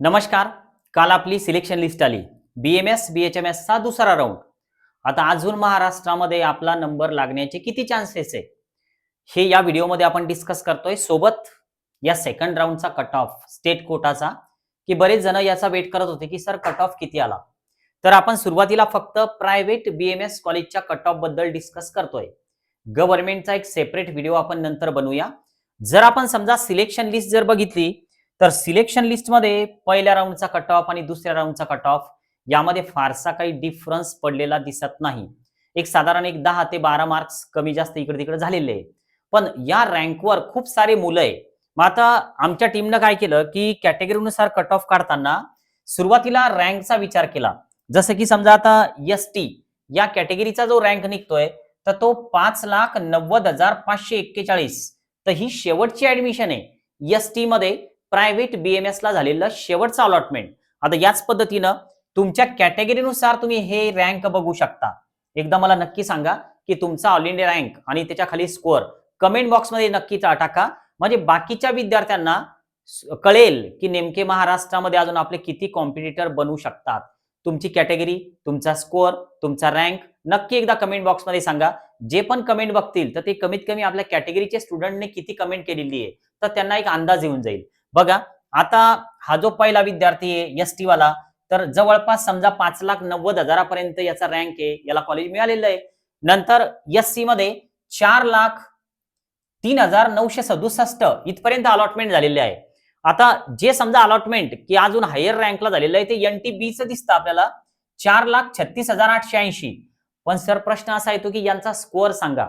नमस्कार. काल आपली सिलेक्शन लिस्ट आली. B M S B H M एसचा दुसरा राऊंड आता अजून महाराष्ट्रामध्ये आपला नंबर लागण्याचे किती चान्सेस आहे? हे या व्हिडिओमध्ये आपण डिस्कस करतोय. सोबत या सेकंड राऊंडचा कट ऑफ स्टेट कोटाचा की बरेच जण याचा वेट करत होते की सर कट ऑफ किती आला? तर आपण सुरुवातीला फक्त प्रायव्हेट बी एम एस कॉलेजच्या कट ऑफबद्दल डिस्कस करतोय. गव्हर्नमेंटचा एक सेपरेट व्हिडिओ आपण नंतर बनवूया. जर आपण समजा सिलेक्शन लिस्ट जर बघितली तर सिलेक्शन लिस्टमध्ये पहिल्या राऊंडचा कट ऑफ आणि दुसऱ्या राऊंडचा कट ऑफ यामध्ये फारसा काही डिफरन्स पडलेला दिसत नाही. एक साधारण एक दहा ते बारा मार्क्स कमी जास्त इकडे तिकडे झालेले आहे. पण या रँकवर खूप सारे मुलं आहे. मग आता आमच्या टीमनं काय केलं की कॅटेगरीनुसार कट ऑफ काढताना सुरुवातीला रँकचा विचार केला. जसं की समजा आता एस टी या कॅटेगरीचा जो रँक निघतोय तर तो पाच लाख नव्वद हजार पाचशे एक्केचाळीस. तर ही शेवटची ऍडमिशन आहे. एस टी मध्ये प्रायव्हेट बीएमएस ला झालेलं शेवटचं अलॉटमेंट आता याच पद्धतीनं तुमच्या कॅटेगरीनुसार तुम्ही हे रँक बघू शकता. एकदा मला नक्की सांगा की तुमचा ऑल इंडिया रँक आणि त्याच्याखाली स्कोअर कमेंट बॉक्समध्ये नक्की टाका. म्हणजे बाकीच्या विद्यार्थ्यांना कळेल की नेमके महाराष्ट्रामध्ये अजून आपले किती कॉम्पिटिटर बनू शकतात. तुमची कॅटेगरी तुमचा स्कोअर तुमचा रँक नक्की एकदा कमेंट बॉक्समध्ये सांगा. जे पण कमेंट बघतील तर ते कमीत कमी आपल्या कॅटेगरीचे स्टुडंटने किती कमेंट केलेली आहे तर त्यांना एक अंदाज येऊन जाईल. बघा आता हा जो पहिला विद्यार्थी आहे एस टी वाला तर जवळपास समजा पाच लाख नव्वद हजारापर्यंत याचा रँक आहे याला कॉलेज मिळालेलं आहे. नंतर एस सी मध्ये चार लाख तीन हजार नऊशे सदुसष्ट इथपर्यंत अलॉटमेंट झालेले आहे. आता जे समजा अलॉटमेंट की अजून हायर रँकला झालेलं आहे ते एन टी बीचं दिसतं आपल्याला. चार लाख छत्तीस हजार आठशे ऐंशी. पण सर प्रश्न असा येतो की यांचा स्कोअर सांगा.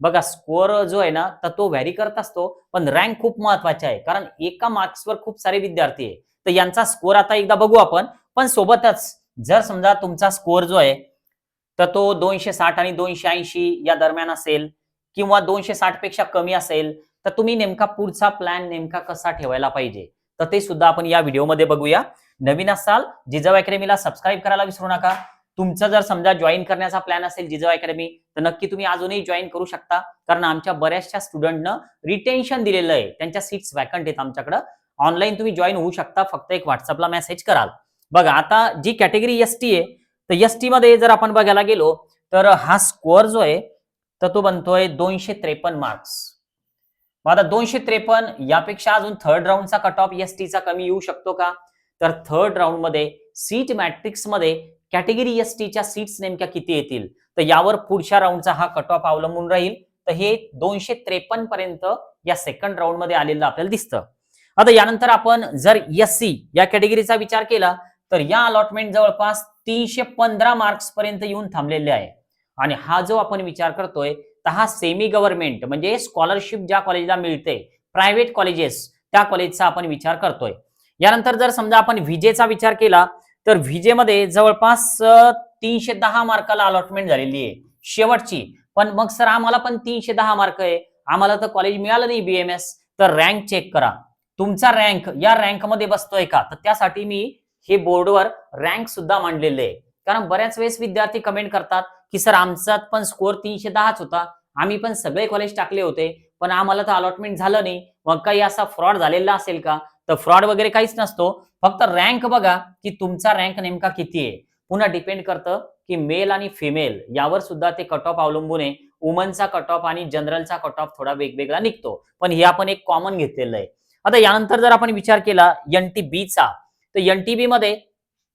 बघा स्कोअर जो आहे ना तर तो व्हॅरी करत असतो पण रँक खूप महत्त्वाचा आहे. कारण एका मार्क्सवर खूप सारे विद्यार्थी आहे. तर यांचा स्कोअर आता एकदा बघू आपण. पण सोबतच जर समजा तुमचा स्कोअर जो आहे तर तो दोनशे साठ आणि दोनशे ऐंशी या दरम्यान असेल किंवा दोनशे साठपेक्षा कमी असेल तर तुम्ही नेमका पुढचा प्लॅन नेमका कसा ठेवायला पाहिजे? तर ते सुद्धा आपण या व्हिडिओमध्ये बघूया. नवीन असाल जिजाऊ अकॅडमीला सबस्क्राईब करायला विसरू नका. तुमचा जर समजा जॉईन करण्याचा प्लॅन असेल जिजाऊ अकॅडमी तर नक्की तुम्ही अजूनही जॉईन करू शकता. कारण आमच्या बऱ्याचशा स्टुडंटनं रिटेन्शन दिलेलं आहे. त्यांच्या सीट्स वॅकंट आहेत आमच्याकडं. ऑनलाईन तुम्ही जॉईन होऊ शकता. फक्त एक व्हॉट्सअपला मेसेज कराल. बघा आता जी कॅटेगरी एस टी आहे तर एस टी मध्ये जर आपण बघायला गेलो तर हा स्कोअर जो आहे तर तो बनतोय दोनशे त्रेपन्न मार्क्स मग आता दोनशे त्रेपन्न यापेक्षा अजून थर्ड राऊंडचा कट ऑफ एस टीचा कमी येऊ शकतो का? तर थर्ड राऊंडमध्ये सीट मॅट्रिक्समध्ये कॅटेगरी एस टीच्या सीट्स नेमक्या किती येतील? तर यावर पुढच्या राऊंडचा हा कट ऑफ अवलंबून राहील. तर हे दोनशे त्रेपन्न पर्यंत या सेकंड राऊंडमध्ये आलेलं आपल्याला दिसतं. आता यानंतर आपण जर एस सी या कॅटेगरीचा विचार केला तर या अलॉटमेंट जवळपास तीनशे पंधरा मार्क्स पर्यंत येऊन थांबलेले आहे. आणि हा जो आपण विचार करतोय तर हा सेमी गव्हर्नमेंट म्हणजे स्कॉलरशिप ज्या कॉलेजला मिळते प्रायव्हेट कॉलेजेस त्या कॉलेजचा आपण विचार करतोय. यानंतर जर समजा आपण विजेचा विचार केला तर व्हिजेमध्ये जवळपास तीनशे दहा मार्काला अलॉटमेंट झालेली आहे. शेवटची. पण मग सर आम्हाला पण तीनशे दहा मार्क आहे. आम्हाला तर कॉलेज मिळालं नाही बीएमएस तर रँक चेक करा. तुमचा रँक या रँकमध्ये बसतोय का? तर त्यासाठी मी हे बोर्डवर रँक सुद्धा मांडलेले आहे. कारण बऱ्याच वेळेस विद्यार्थी कमेंट करतात की सर आमचा पण स्कोअर तीनशे दहाच होता. आम्ही पण सगळे कॉलेज टाकले होते. पण आम्हाला तर अलॉटमेंट झालं नाही. मग काही असा फ्रॉड झालेला असेल का? तर फ्रॉड वगैरे काहीच नसतो. फक्त रँक बघा की तुमचा रँक नेमका किती आहे. पुन्हा डिपेंड करतं की मेल आणि फिमेल यावर सुद्धा ते कट ऑफ अवलंबून आहे. वुमनचा कट ऑफ आणि जनरलचा कट ऑफ थोडा वेगवेगळा निघतो. पण हे आपण एक कॉमन घेतलेलं आहे. आता यानंतर जर आपण विचार केला एन टी बीचा तर एन टी बी मध्ये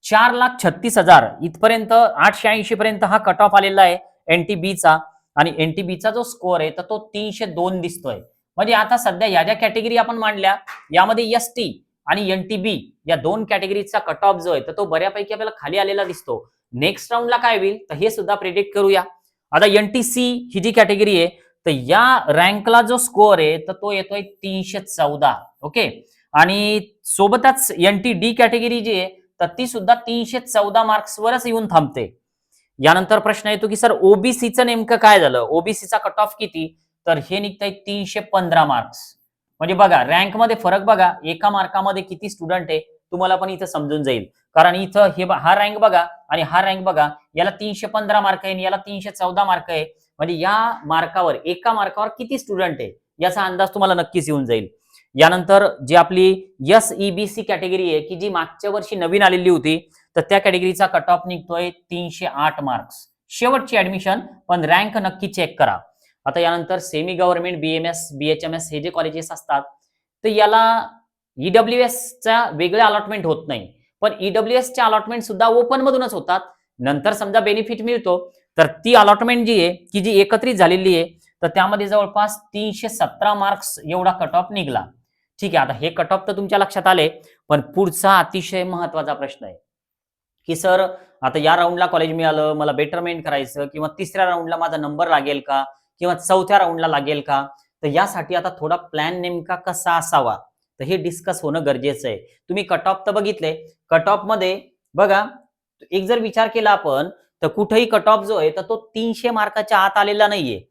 चार लाख छत्तीस हजार इथपर्यंत आठशे ऐंशी पर्यंत हा कट ऑफ आलेला आहे एन टी बीचा आणि एन टी बीचा जो स्कोअर आहे तर तो तीनशे दोन दिसतोय. म्हणजे आता सध्या या ज्या कॅटेगरी आपण मांडल्या यामध्ये एस टी आणि एन टी बी या दोन कॅटेगरीचा कट ऑफ जो आहे तर तो बऱ्यापैकी आपल्याला खाली आलेला दिसतो. नेक्स्ट राऊंडला काय होईल? तर हे सुद्धा प्रिडिक्ट करूया. आता एन टी सी ही जी कॅटेगरी आहे तर या रँकला जो स्कोअर आहे तर तो येतोय तीनशे चौदा. ओके आणि सोबतच एन टी डी कॅटेगरी जी आहे तर ती सुद्धा तीनशे चौदा मार्क्सवरच येऊन थांबते. यानंतर प्रश्न येतो की सर ओबीसीचं नेमकं काय झालं? ओबीसीचा कट ऑफ किती? तर हे निघतंय तीनशे पंधरा मार्क्स म्हणजे बघा रँकमध्ये फरक बघा एका मार्कामध्ये किती स्टुडंट आहे तुम्हाला पण इथं समजून जाईल. कारण इथं हे हा रँक बघा आणि हा रँक बघा याला तीनशे पंधरा मार्क आहे आणि याला तीनशे चौदा मार्क आहे. म्हणजे या मार्कावर एका मार्कावर किती स्टुडंट आहे याचा अंदाज तुम्हाला नक्कीच येऊन जाईल. यानंतर जी आपली एस ईबीसी कॅटेगरी आहे की जी मागच्या वर्षी नवीन आलेली होती तर त्या कॅटेगरीचा कट ऑफ निघतोय तीनशे आठ मार्क्स शेवटची ऍडमिशन पण रँक नक्की चेक करा. आता यानंतर सेमी गव्हर्नमेंट बीएमएस बीएचएमएस हे जे कॉलेजेस असतात तर याला ईडब्ल्यू चा वेगळा अलॉटमेंट होत नाही. पण ईडब्ल्यू च्या अलॉटमेंट सुद्धा ओपन मधूनच होतात. नंतर समजा बेनिफिट मिळतो तर ती अलॉटमेंट जी आहे की जी एकत्रित झालेली आहे तर त्यामध्ये जवळपास तीनशे सतरा मार्क्स एवढा कट ऑफ निघला. ठीक आहे आता हे कट ऑफ तर तुमच्या लक्षात आले पण पुढचा अतिशय महत्त्वाचा प्रश्न आहे. की सर आता या राऊंडला कॉलेज मिळालं मला बेटरमेंट करायचं किंवा तिसऱ्या राऊंडला माझा नंबर लागेल का? किंवा चौथ्या राऊंडला लागेल का? तर यासाठी आता थोडा प्लॅन नेमका कसा असावा? तर हे डिस्कस होणं गरजेचं आहे. तुम्ही कट ऑफ तर बघितले. कट ऑफमध्ये बघा एक जर विचार केला आपण तर कुठेही कट ऑफ जो आहे तर तो तीनशे मार्काच्या आत आलेला नाहीये.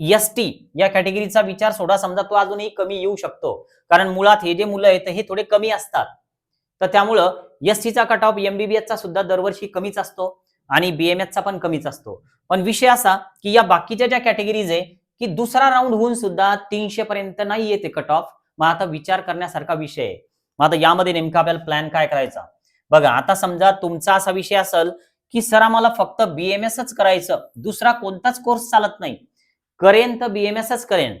एस टी या कॅटेगरीचा विचार सोडा. समजा तो अजूनही कमी येऊ शकतो. कारण मुळात हे जे मुलं आहेत हे थोडे कमी असतात. तर त्यामुळं एस टीचा कट ऑफ एमबीबीएसचा सुद्धा दरवर्षी कमीच असतो आणि बीएमएसचा पण कमीच असतो. पण विषय असा की या बाकीच्या ज्या कॅटेगरीज आहे की दुसरा राऊंड होऊन सुद्धा तीनशे पर्यंत नाही येते कट ऑफ मग आता विचार करण्यासारखा विषय आहे. मग आता यामध्ये नेमका आपल्याला प्लॅन काय करायचा? बघा आता समजा तुमचा असा विषय असेल की सर आम्हाला फक्त बीएमएसच करायचं. दुसरा कोणताच कोर्स चालत नाही. करेन तर बीएमएसच करेन.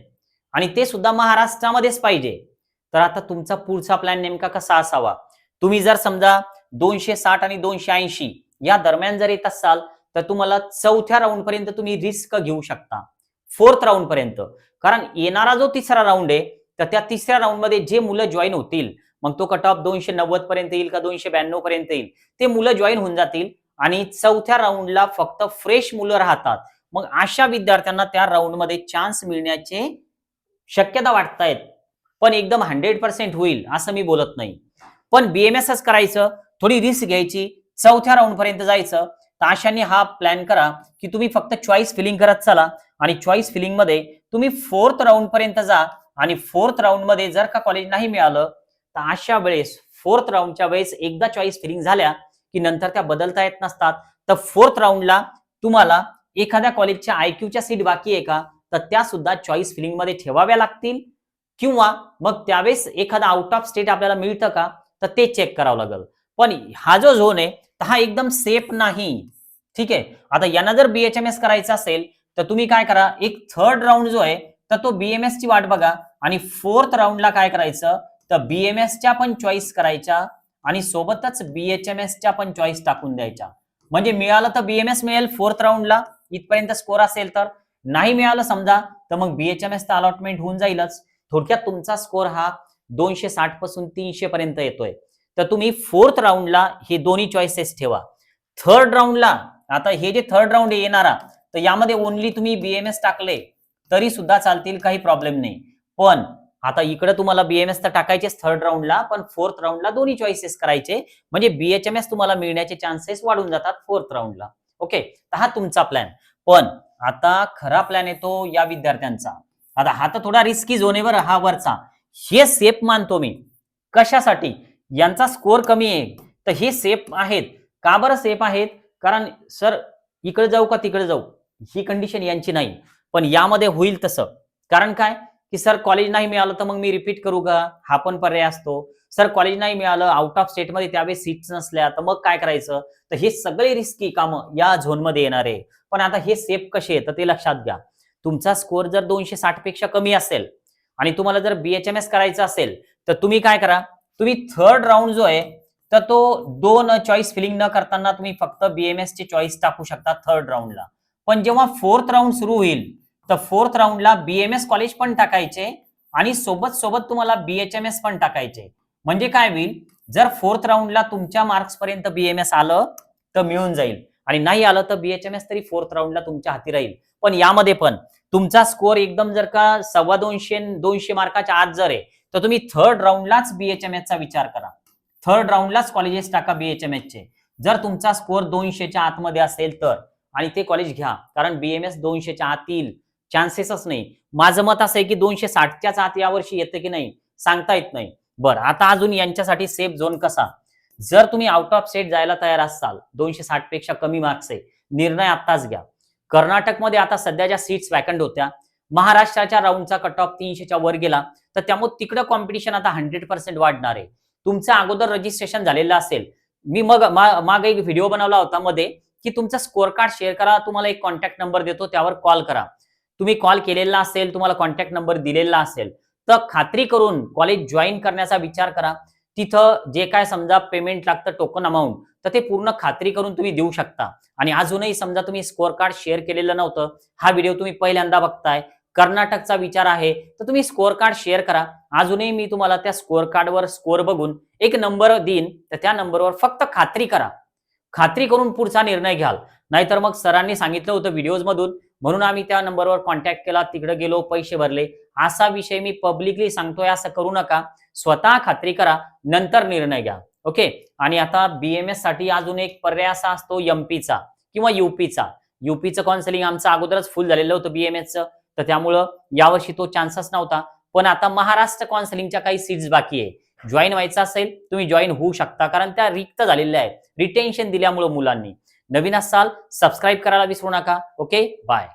आणि ते सुद्धा महाराष्ट्रामध्येच पाहिजे. तर आता तुमचा पुढचा प्लॅन नेमका कसा असावा? तुम्ही जर समजा दोनशे साठ आणि दोनशे ऐंशी या दरम्यान जर येत असाल तर तुम्हाला चौथ्या राऊंड पर्यंत तुम्ही रिस्क घेऊ शकता. फोर्थ राऊंड पर्यंत. कारण येणारा जो तिसरा राऊंड आहे तर त्या तिसऱ्या राऊंडमध्ये जे मुलं जॉईन होतील मग तो कट ऑफ दोनशे नव्वद पर्यंत येईल का दोनशे ब्याण्णव पर्यंत येईल? ते मुलं जॉईन होऊन जातील आणि चौथ्या राऊंडला फक्त फ्रेश मुलं राहतात. मग अशा विद्यार्थ्यांना त्या राऊंडमध्ये चान्स मिळण्याचे शक्यता वाटतायत. पण एकदम हंड्रेड पर्सेंट होईल असं मी बोलत नाही. पण बीएमएसच करायचं थोडी रिस्क घ्यायची चौथ्या राऊंड पर्यंत जायचं तर अशाने हा प्लॅन करा की तुम्ही फक्त चॉईस फिलिंग करत चला आणि चॉईस फिलिंगमध्ये तुम्ही फोर्थ राऊंड पर्यंत जा आणि फोर्थ राऊंडमध्ये जर का कॉलेज नाही मिळालं तर अशा वेळेस फोर्थ राऊंडच्या वेळेस एकदा चॉईस फिलिंग झाल्या की नंतर त्या बदलता येत नसतात. तर फोर्थ राऊंडला तुम्हाला एखाद्या कॉलेजच्या आयक्यूच्या सीट बाकी आहे का? तर त्या सुद्धा चॉईस फिलिंगमध्ये ठेवाव्या लागतील. किंवा मग त्यावेळेस एखादा आउट ऑफ स्टेट आपल्याला मिळतं का? तर ते चेक करावं लागेल. पण हा जो झोन आहे तर हा एकदम सेफ नाही. ठीक आहे? आता यांना जर बीएचएमएस करायचं असेल तर तुम्ही काय करा एक थर्ड राऊंड जो आहे तर तो बीएमएस ची वाट बघा. आणि फोर्थ राऊंडला काय करायचं तर बीएमएस च्या पण चॉईस करायच्या आणि सोबतच बीएचएमएस च्या पण चॉईस टाकून द्यायच्या. म्हणजे मिळालं तर बीएमएस मिळेल फोर्थ राऊंडला इथपर्यंत स्कोर असेल तर. नाही मिळालं समजा तर मग बीएचएमएस अलॉटमेंट होऊन जाईलच. थोडक्यात तुमचा स्कोर हा दोनशे साठपासून तीनशे पर्यंत येतोय. तर तुम्ही फोर्थ राऊंडला हे दोन्ही चॉईसेस ठेवा. थर्ड राऊंडला आता हे जे थर्ड राऊंड येणारा तर यामध्ये ओनली तुम्ही बीएमएस टाकले तरी सुद्धा चालतील काही प्रॉब्लेम नाही. पण आता इकडे तुम्हाला बीएमएस तर टाकायचेच थर्ड राऊंडला पण फोर्थ राऊंडला दोन्ही चॉईसेस करायचे. म्हणजे बीएचएमएस तुम्हाला मिळण्याचे चान्सेस वाढून जातात फोर्थ राऊंडला ओके तर हा तुमचा प्लॅन पण आता खरा प्लॅन येतो या विद्यार्थ्यांचा. आता हा तर थोडा रिस्की झोनेवर हा वरचा. हे सेफ मानतो मी. कशासाठी? यांचा स्कोअर कमी आहे. तर हे सेफ आहेत. का बरं सेफ आहेत? कारण सर इकडे जाऊ का तिकडे जाऊ? ही कंडिशन यांची नाही. पण यामध्ये होईल तसं. कारण काय? की सर कॉलेज नाही मिळालं तर मग मी रिपीट करू का? हा पण पर्याय असतो. सर कॉलेज नाही मिळालं आउट ऑफ स्टेटमध्ये त्यावेळेस सीट्स नसल्या तर मग काय करायचं? तर हे सगळे रिस्की कामं या झोनमध्ये येणार आहे. पण आता हे सेफ कसे आहे तर ते लक्षात घ्या. तुमचा स्कोर जर दोनशे साठपेक्षा कमी असेल आणि तुम्हाला जर बीएचएमएस करायचं असेल तर तुम्ही काय करा? तुम्ही थर्ड राऊंड जो आहे तर तो दोन चॉईस फिलिंग न करताना तुम्ही फक्त बीएमएस चे चॉईस टाकू शकता थर्ड राऊंडला पण जेव्हा फोर्थ राऊंड सुरू होईल तर फोर्थ राऊंडला बीएमएस कॉलेज पण टाकायचे आणि सोबत सोबत तुम्हाला बीएचएमएस पण टाकायचे. म्हणजे काय होईल? जर फोर्थ राऊंडला तुमच्या मार्क्स पर्यंत बीएमएस आलं तर मिळून जाईल. आणि नाही आलं तर बीएचएमएस तरी फोर्थ राऊंडला तुमच्या हाती राहील. पण यामध्ये पण तुमचा स्कोअर एकदम जर का सव्वा दोनशे दोनशे मार्काच्या आत जर आहे तर तुम्ही थर्ड राऊंडलाच बीएचएमएस चा विचार करा. थर्ड राऊंडलाच कॉलेजेस टाका बीएचएमएस चे. जर तुमचा स्कोअर दोनशेच्या आतमध्ये असेल तर आणि ते कॉलेज घ्या कारण बीएमएस दोनशेच्या आत येईल. चान्सेसच नाही. माझं मत असं आहे की दोनशे साठच्याच आत यावर्षी येतं की नाही सांगता येत नाही. बरं आता अजून यांच्यासाठी सेफ झोन कसा? जर तुम्ही आउट ऑफ स्टेट जायला तयार असाल दोनशे साठपेक्षा कमी मार्क्स आहे निर्णय आत्ताच घ्या. कर्नाटकमध्ये आता सध्या ज्या सीट्स वॅकंट होत्या महाराष्ट्राच्या राऊंडचा कट ऑफ तीनशेच्या वर गेला तर त्यामुळे तिकडं कॉम्पिटिशन आता हंड्रेड पर्सेंट वाढणार आहे. तुमचं अगोदर रजिस्ट्रेशन झालेलं असेल. मी मग माग एक व्हिडिओ बनवला होता मध्ये की तुमचा स्कोअर कार्ड शेअर करा तुम्हाला एक कॉन्टॅक्ट नंबर देतो त्यावर कॉल करा. तुम्ही कॉल केलेला असेल तुम्हाला कॉन्टॅक्ट नंबर दिलेला असेल तर खात्री करून कॉलेज जॉईन करण्याचा विचार करा. तिथं जे काय समजा पेमेंट लागतं टोकन अमाऊंट तर ते पूर्ण खात्री करून तुम्ही देऊ शकता. आणि अजूनही समजा तुम्ही स्कोअर कार्ड शेअर केलेलं नव्हतं हा व्हिडिओ तुम्ही पहिल्यांदा बघताय. कर्नाटकचा विचार आहे तर तुम्ही स्कोअर कार्ड शेअर करा. अजूनही मी तुम्हाला त्या स्कोअर कार्डवर स्कोअर बघून एक नंबर देईन तर त्या नंबरवर फक्त खात्री करा. खात्री करून पुढचा निर्णय घ्याल. नाहीतर मग सरांनी सांगितलं होतं व्हिडिओज मधून म्हणून आम्ही त्या नंबरवर कॉन्टॅक्ट केला तिकडे गेलो पैसे भरले. असा विषय मी पब्लिकली सांगतोय असं करू नका. स्वतः खात्री करा नंतर निर्णय घ्या. ओके? आणि आता बीएमएससाठी अजून एक पर्याय असा असतो एमपीचा किंवा युपीचा युपीचं काउन्सिलिंग आमचं अगोदरच फुल झालेलं होतं बीएमएसचं तर त्यामुळं यावर्षी तो चान्सच नव्हता. पण आता महाराष्ट्र काउन्सिलिंगच्या काही सीट्स बाकी आहे. जॉईन व्हायचं असेल तुम्ही जॉईन होऊ शकता. कारण त्या रिक्त झालेल्या आहेत. रिटेन्शन दिल्यामुळं मुलांनी. नवीन असाल सबस्क्राईब करायला विसरू नका. Okay bye